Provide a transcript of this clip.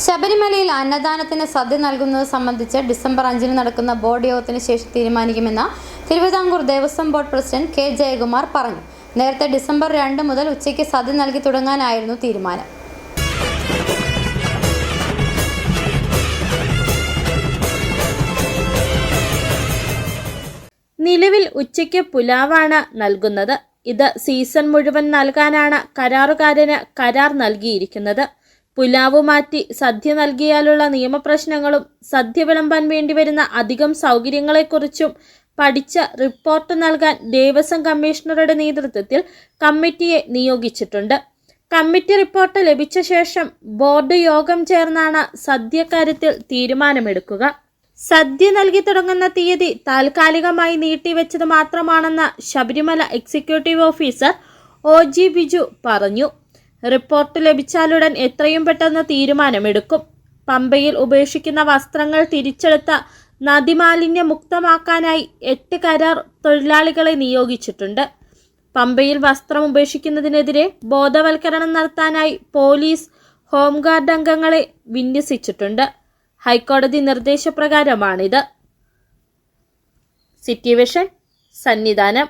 ശബരിമലയിൽ അന്നദാനത്തിന് സദ്യ നൽകുന്നത് സംബന്ധിച്ച് ഡിസംബർ അഞ്ചിന് നടക്കുന്ന ബോർഡ് യോഗത്തിന് ശേഷം തീരുമാനിക്കുമെന്ന് Thiruvithamkoor Devaswom board president K Jayakumar പറഞ്ഞു. നേരത്തെ ഡിസംബർ രണ്ട് മുതൽ ഉച്ചയ്ക്ക് സദ്യ നൽകി തുടങ്ങാനായിരുന്നു തീരുമാനം. നിലവിൽ ഉച്ചയ്ക്ക് പുലാവാണ് നൽകുന്നത്. ഇത് സീസൺ മുഴുവൻ നൽകാനാണ് കരാറുകാരന് കരാർ നൽകിയിരിക്കുന്നത്. പുലാവ് മാറ്റി സദ്യ നൽകിയാലുള്ള നിയമപ്രശ്നങ്ങളും സദ്യ വിളമ്പാൻ വേണ്ടിവരുന്ന അധികം സൗകര്യങ്ങളെക്കുറിച്ചും പഠിച്ച റിപ്പോർട്ട് നൽകാൻ ദേവസ്വം കമ്മീഷണറുടെ നേതൃത്വത്തിൽ കമ്മിറ്റിയെ നിയോഗിച്ചിട്ടുണ്ട്. കമ്മിറ്റി റിപ്പോർട്ട് ലഭിച്ച ശേഷം ബോർഡ് യോഗം ചേർന്നാണ് സദ്യക്കാര്യത്തിൽ തീരുമാനമെടുക്കുക. സദ്യ നൽകി തുടങ്ങുന്ന തീയതി താൽക്കാലികമായി നീട്ടിവെച്ചത് മാത്രമാണെന്ന് Sabarimala executive officer O G Biju പറഞ്ഞു. റിപ്പോർട്ട് ലഭിച്ചാലുടൻ എത്രയും പെട്ടെന്ന് തീരുമാനമെടുക്കും. പമ്പയിൽ ഉപേക്ഷിക്കുന്ന വസ്ത്രങ്ങൾ തിരിച്ചെടുത്ത നദിമാലിന്യ മുക്തമാക്കാനായി എട്ട് കരാർ തൊഴിലാളികളെ നിയോഗിച്ചിട്ടുണ്ട്. പമ്പയിൽ വസ്ത്രം ഉപേക്ഷിക്കുന്നതിനെതിരെ ബോധവൽക്കരണം നടത്താനായി പോലീസ് ഹോംഗാർഡ് അംഗങ്ങളെ വിന്യസിച്ചിട്ടുണ്ട്. ഹൈക്കോടതി നിർദ്ദേശപ്രകാരമാണിത്. City vision Sannidhanam.